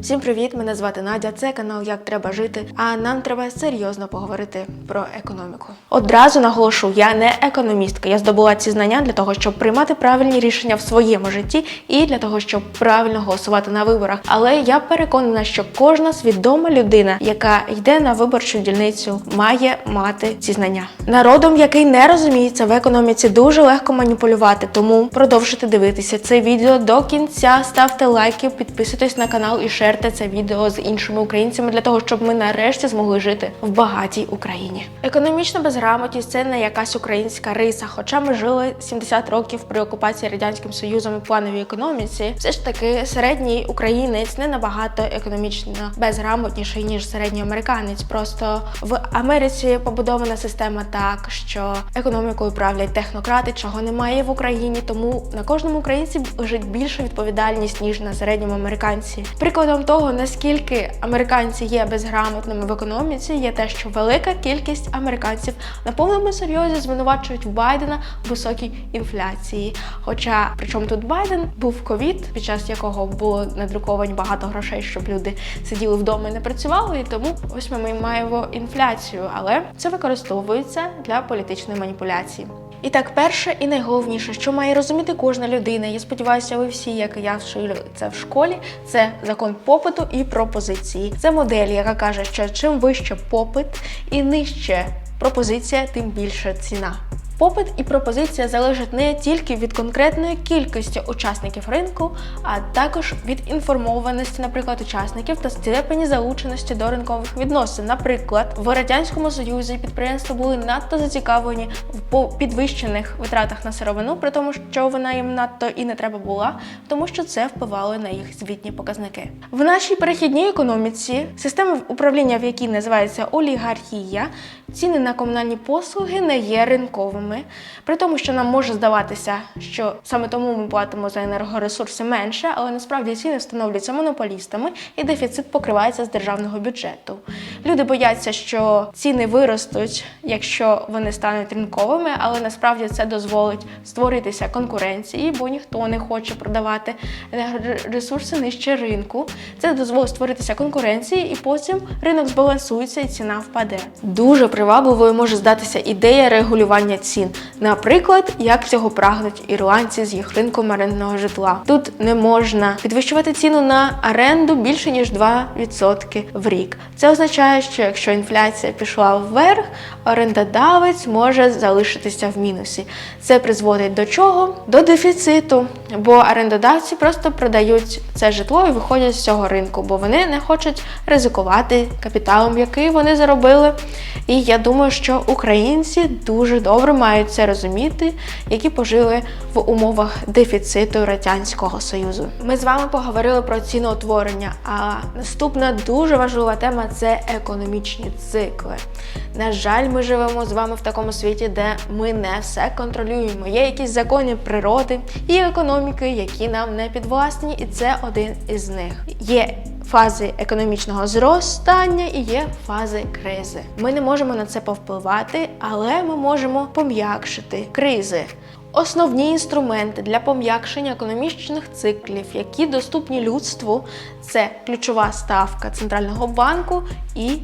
Всім привіт! Мене звати Надя. Це канал Як треба жити. А нам треба серйозно поговорити про економіку. Одразу наголошу, я не економістка. Я здобула ці знання для того, щоб приймати правильні рішення в своєму житті і для того, щоб правильно голосувати на виборах. Але я переконана, що кожна свідома людина, яка йде на виборчу дільницю, має мати ці знання. Народом, який не розуміється в економіці, дуже легко маніпулювати. Тому продовжуйте дивитися це відео до кінця. Ставте лайки, підписуйтесь на канал і шерте це відео з іншими українцями для того, щоб ми нарешті змогли жити в багатій Україні. Економічна безграмотність це не якась українська риса. Хоча ми жили 70 років при окупації радянським союзом і плановій економіці, все ж таки середній українець не набагато економічно безграмотніший ніж середній американець. Просто в Америці побудована система так, що економікою правлять технократи, чого немає в Україні. Тому на кожному українці лежить більша відповідальність ніж на середньому американці. Прикладом того, наскільки американці є безграмотними в економіці, є те, що велика кількість американців на повному серйозі звинувачують Байдена в високій інфляції. Хоча причому тут Байден був ковід, під час якого було надруковані багато грошей, щоб люди сиділи вдома і не працювали. І тому ось ми маємо інфляцію, але це використовується для політичної маніпуляції. І так, перше і найголовніше, що має розуміти кожна людина. Я сподіваюся, ви всі, як і я, вчили це в школі. Це закон попиту і пропозиції. Це модель, яка каже, що чим вище попит і нижче пропозиція, тим більше ціна. Попит і пропозиція залежать не тільки від конкретної кількості учасників ринку, а також від інформованості, наприклад, учасників та степені залученості до ринкових відносин. Наприклад, в радянському союзі підприємства були надто зацікавлені в підвищених витратах на сировину, при тому, що вона їм надто і не треба була, тому що це впливало на їх звітні показники. В нашій перехідній економіці система управління, в якій називається олігархія, ціни на комунальні послуги не є ринковими. При тому, що нам може здаватися, що саме тому ми платимо за енергоресурси менше, але насправді ціни встановлюються монополістами і дефіцит покривається з державного бюджету. Люди бояться, що ціни виростуть, якщо вони стануть ринковими, але насправді це дозволить створитися конкуренції, бо ніхто не хоче продавати енергоресурси нижче ринку. Це дозволить створитися конкуренції, і потім ринок збалансується і ціна впаде. Дуже привабливою може здатися ідея регулювання цін. Наприклад, як цього прагнуть ірландці з їх ринком орендного житла. Тут не можна підвищувати ціну на оренду більше ніж 2% в рік. Це означає, що якщо інфляція пішла вверх, орендодавець може залишитися в мінусі. Це призводить до чого? До дефіциту, бо орендодавці просто продають це житло і виходять з цього ринку, бо вони не хочуть ризикувати капіталом, який вони заробили. І я думаю, що українці дуже добре мають це розуміти, які пожили в умовах дефіциту радянського союзу. Ми з вами поговорили про ціноутворення. А наступна дуже важлива тема це економічні цикли. На жаль, ми живемо з вами в такому світі, де ми не все контролюємо. Є якісь закони природи і економіки, які нам не підвласні, і це один із них. Є фази економічного зростання і є фази кризи. Ми не можемо на це повпливати, але ми можемо пом'якшити кризи. Основні інструменти для пом'якшення економічних циклів, які доступні людству, це ключова ставка центрального банку і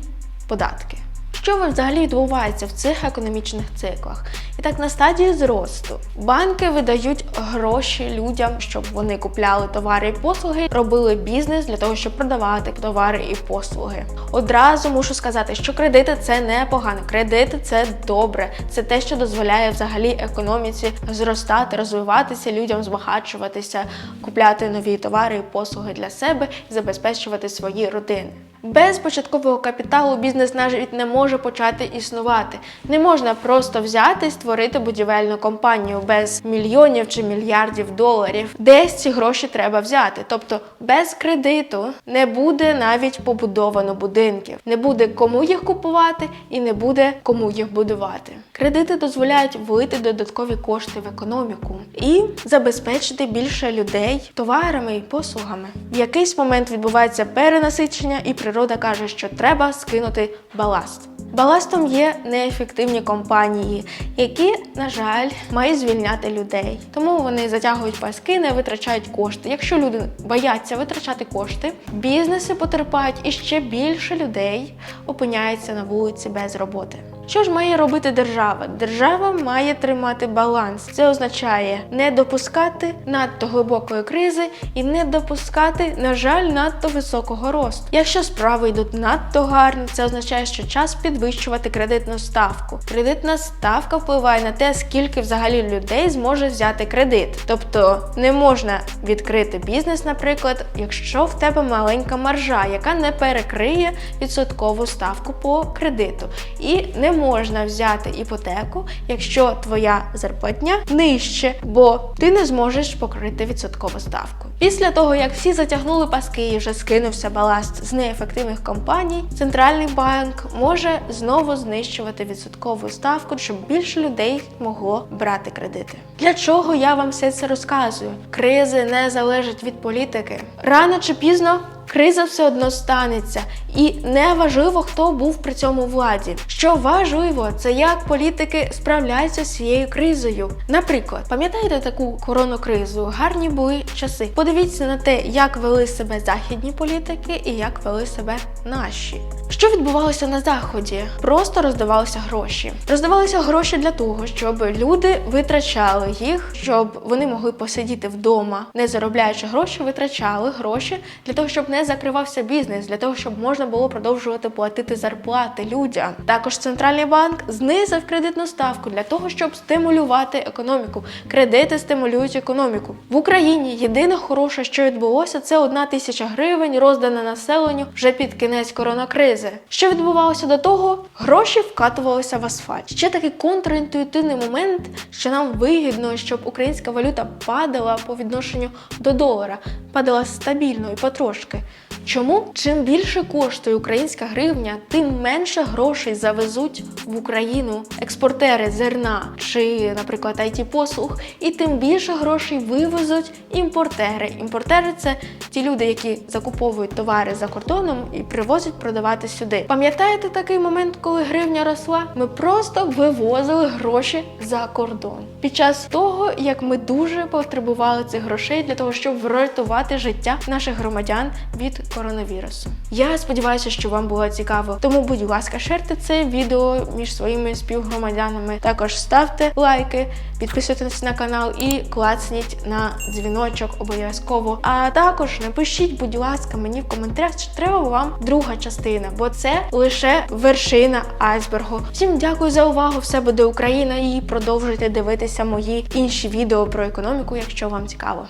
податки. Що взагалі відбувається в цих економічних циклах? Так, на стадії зросту банки видають гроші людям, щоб вони купляли товари і послуги, робили бізнес для того, щоб продавати товари і послуги. Одразу мушу сказати, що кредити це не погано. Кредити це добре. Це те, що дозволяє взагалі економіці зростати, розвиватися, людям збагачуватися, купляти нові товари і послуги для себе і забезпечувати свої родини. Без початкового капіталу бізнес навіть не може почати існувати. Не можна просто взяти і створити будівельну компанію без мільйонів чи мільярдів доларів. Десь ці гроші треба взяти. Тобто без кредиту не буде навіть побудовано будинків, не буде кому їх купувати і не буде кому їх будувати. Кредити дозволяють влити додаткові кошти в економіку і забезпечити більше людей товарами і послугами. В якийсь момент відбувається перенасичення, і природа каже, що треба скинути баласт. Баластом є неефективні компанії, які, на жаль, мають звільняти людей. Тому вони затягують паски, не витрачають кошти. Якщо люди бояться витрачати кошти, бізнеси потерпають і ще більше людей опиняється на вулиці без роботи. Що ж має робити держава? Держава має тримати баланс. Це означає не допускати надто глибокої кризи і не допускати, на жаль, надто високого росту. Якщо справи йдуть надто гарно, це означає, що час підвищувати кредитну ставку. Кредитна ставка впливає на те, скільки взагалі людей зможе взяти кредит. Тобто не можна відкрити бізнес, наприклад, якщо в тебе маленька маржа, яка не перекриє відсоткову ставку по кредиту. І не можна взяти іпотеку, якщо твоя зарплатня нижче, бо ти не зможеш покрити відсоткову ставку. Після того, як всі затягнули паски і вже скинувся баласт з неефективних компаній, центральний банк може знову знищувати відсоткову ставку, щоб більше людей могло брати кредити. Для чого я вам все це розказую? Кризи не залежать від політики. Рано чи пізно криза все одно станеться, і не важливо, хто був при цьому владі. Що важливо, це як політики справляються з цією кризою. Наприклад, пам'ятаєте таку коронакризу? Гарні були часи. Подивіться на те, як вели себе західні політики і як вели себе наші. Що відбувалося на заході? Просто роздавалися гроші. Роздавалися гроші для того, щоб люди витрачали їх, щоб вони могли посидіти вдома, не заробляючи гроші, витрачали гроші для того, щоб не закривався бізнес, для того, щоб можна було продовжувати платити зарплати людям. Також центральний банк знизив кредитну ставку для того, щоб стимулювати економіку. Кредити стимулюють економіку в Україні. Єдине хороше, що відбулося, це одна тисяча гривень, роздана населенню вже під кінець коронакризи. Що відбувалося до того? Гроші вкатувалися в асфальт. Ще такий контрінтуїтивний момент, що нам вигідно, щоб українська валюта падала по відношенню до долара, падала стабільно і потрошки. Чому? Чим більше коштує українська гривня, тим менше грошей завезуть в Україну експортери зерна чи, наприклад, it послуг, і тим більше грошей вивезуть імпортери. Імпортери це ті люди, які закуповують товари за кордоном і привозять продавати сюди. Пам'ятаєте такий момент, коли гривня росла? Ми просто вивозили гроші за кордон під час того, як ми дуже потребували цих грошей для того, щоб врятувати життя наших громадян від коронавірусу. Я сподіваюся, що вам було цікаво. Тому, будь ласка, шерте це відео між своїми співгромадянами. Також ставте лайки, підписуйтесь на канал і клацніть на дзвіночок обов'язково. А також напишіть, будь ласка, мені в коментарях, чи треба вам друга частина, бо це лише вершина айсбергу. Всім дякую за увагу. Все буде Україна і продовжуйте дивитися мої інші відео про економіку, якщо вам цікаво.